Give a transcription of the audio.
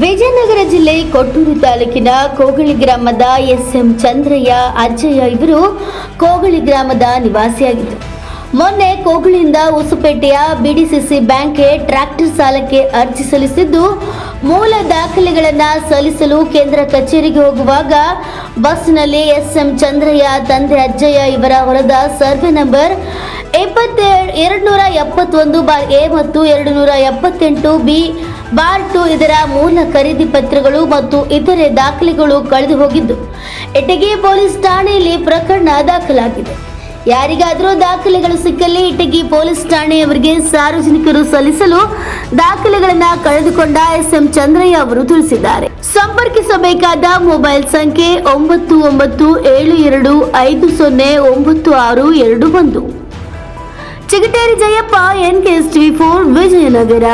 ವಿಜಯನಗರ ಜಿಲ್ಲೆ ಕೊಟ್ಟೂರು ತಾಲೂಕಿನ ಕೋಗಳಿ ಗ್ರಾಮದ ಎಸ್ ಎಂ ಚಂದ್ರಯ್ಯ, ಅಜ್ಜಯ್ಯ ಇವರು ಕೋಗಳಿ ಗ್ರಾಮದ ನಿವಾಸಿಯಾಗಿದ್ದರು. ಮೊನ್ನೆ ಕೋಗಳಿಯಿಂದ ಹೊಸಪೇಟೆಯ ಬಿಡಿಸಿಸಿ ಬ್ಯಾಂಕ್ಗೆ ಟ್ರ್ಯಾಕ್ಟರ್ ಸಾಲಕ್ಕೆ ಅರ್ಜಿ ಸಲ್ಲಿಸಿದ್ದು, ಮೂಲ ದಾಖಲೆಗಳನ್ನು ಸಲ್ಲಿಸಲು ಕೇಂದ್ರ ಕಚೇರಿಗೆ ಹೋಗುವಾಗ ಬಸ್ನಲ್ಲಿ ಎಸ್ ಎಂ ಚಂದ್ರಯ್ಯ, ತಂದೆ ಅಜ್ಜಯ್ಯ ಇವರ ಹೊರದ ಸರ್ವೆ ನಂಬರ್ ಇಪ್ಪತ್ತೆರಡು ಎರಡು ನೂರ ಎಪ್ಪತ್ತೊಂದು ಬಾರ್ ಎ ಮತ್ತು ಎರಡು ನೂರ ಎಪ್ಪತ್ತೆಂಟು ಬಿ ಬಾರ್ ಟು ಇದರ ಮೂಲ ಖರೀದಿ ಪತ್ರಗಳು ಮತ್ತು ಇತರೆ ದಾಖಲೆಗಳು ಕಳೆದು ಹೋಗಿದ್ದು. ಇಟಗಿ ಪೊಲೀಸ್ ಠಾಣೆಯಲ್ಲಿ ಪ್ರಕರಣ ದಾಖಲಾಗಿದೆ. ಯಾರಿಗಾದರೂ ದಾಖಲೆಗಳು ಸಿಕ್ಕಲ್ಲಿ ಇಟಗಿ ಪೊಲೀಸ್ ಠಾಣೆಯವರಿಗೆ ಸಾರ್ವಜನಿಕರು ಸಲ್ಲಿಸಲು ದಾಖಲೆಗಳನ್ನು ಕಳೆದುಕೊಂಡ ಎಸ್ ಎಂ ಚಂದ್ರಯ್ಯ ಅವರು ತಿಳಿಸಿದ್ದಾರೆ. ಸಂಪರ್ಕಿಸಬೇಕಾದ ಮೊಬೈಲ್ ಸಂಖ್ಯೆ ಒಂಬತ್ತು ಒಂಬತ್ತು ಏಳು ಎರಡು ಐದು ಸೊನ್ನೆ ಒಂಬತ್ತು ಆರು ಎರಡು ಒಂದು. Chigateri Jayappa NKS K T four Vijayanagara